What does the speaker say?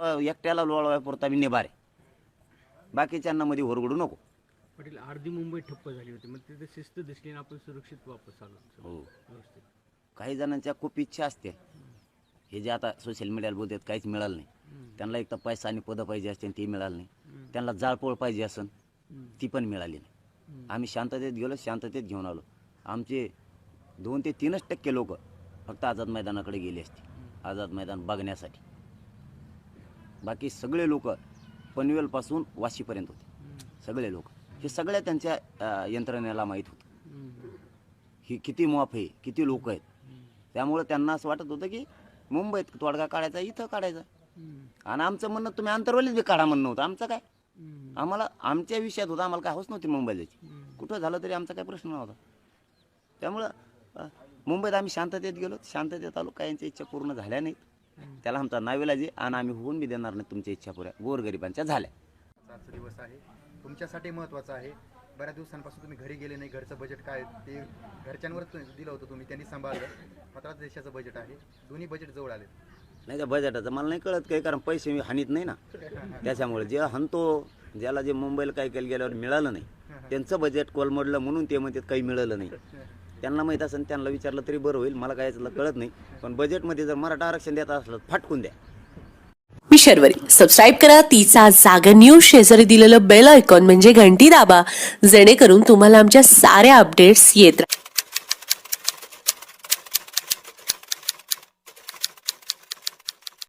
एकट्याला लोळवायपुरता मी निभार. बाकीच्यांना मध्ये होरगडू नको. पाटील अर्धी मुंबई ठप्प झाली होती. मग तिथे शिस्त दिसली आणि आपण सुरक्षित वापस आलो. हो. व्यवस्थित. काही जणांच्या खूप इच्छा असते. हे जे आता सोशल मीडियाला बोलतात काहीच मिळालं नाही. त्यांना एक तर पैसा आणि पदं पाहिजे असते ते मिळालं नाही. त्यांना जाळपोळ पाहिजे असन ती पण मिळाली नाही. आम्ही शांततेत गेलो शांततेत घेऊन आलो. आमचे दोन ते तीनच टक्के लोक फक्त आझाद मैदानाकडे गेले असते. आझाद मैदान बघण्यासाठी. बाकी सगळे लोक पनवेलपासून वाशीपर्यंत होते. सगळे लोक. हे सगळ्या त्यांच्या यंत्रणेला माहीत होतं. ही किती मॉफ आहे किती लोक आहेत. त्यामुळे त्यांना असं वाटत होतं की मुंबईत तोडगा काढायचा इथं काढायचा. आणि आमचं म्हणणं तुम्ही आंतरवलीच बी काढा म्हणणं होतं. आमचं काय? आम्हाला आमच्या विषयात होतं. आम्हाला काय हौस नव्हती मुंबईला जायची कुठं झालं तरी आमचा काय प्रश्न नव्हता. त्यामुळं मुंबईत आम्ही शांततेत गेलो. शांततेत आलो. काही यांच्या इच्छा पूर्ण झाल्या नाहीत. त्याला आमचा नावेलाज आणि आम्ही होऊन बी देणार नाही तुमच्या इच्छा पुऱ्या गोरगरिबांच्या झाल्या. आजचा दिवस आहे. तुमच्यासाठी महत्त्वाचा आहे. बऱ्याच दिवसांपासून तुम्ही घरी गेले नाही. घरचं बजेट काय ते घरच्यांवरच दिलं होतं तुम्ही. त्यांनी सांभाळलं. मात्र देशाचं बजेट आहे. दोन्ही बजेट जवळ आले नाही त्या बजेटाचं मला नाही कळत काही. कारण पैसे मी हानीत नाही ना. त्याच्यामुळे जे हाणतो ज्याला जे मुंबईला काही केलं गेल्यावर मिळालं नाही त्यांचं बजेट कोलमडलं म्हणून ते म्हणतात काही मिळालं नाही. त्यांना माहीत असेल त्यांना विचारलं तरी बरं होईल. मला काय याच्यातलं कळत नाही. पण बजेटमध्ये जर मराठा आरक्षण देत असलं तर फाटकून द्या. मी शर्वरी. सबस्क्राईब करा. तिचा जागा न्यूज शेजारी दिलेलं बेल आयकॉन म्हणजे घंटी दाबा. जेणेकरून तुम्हाला आमच्या साऱ्या अपडेट्स येत राहतील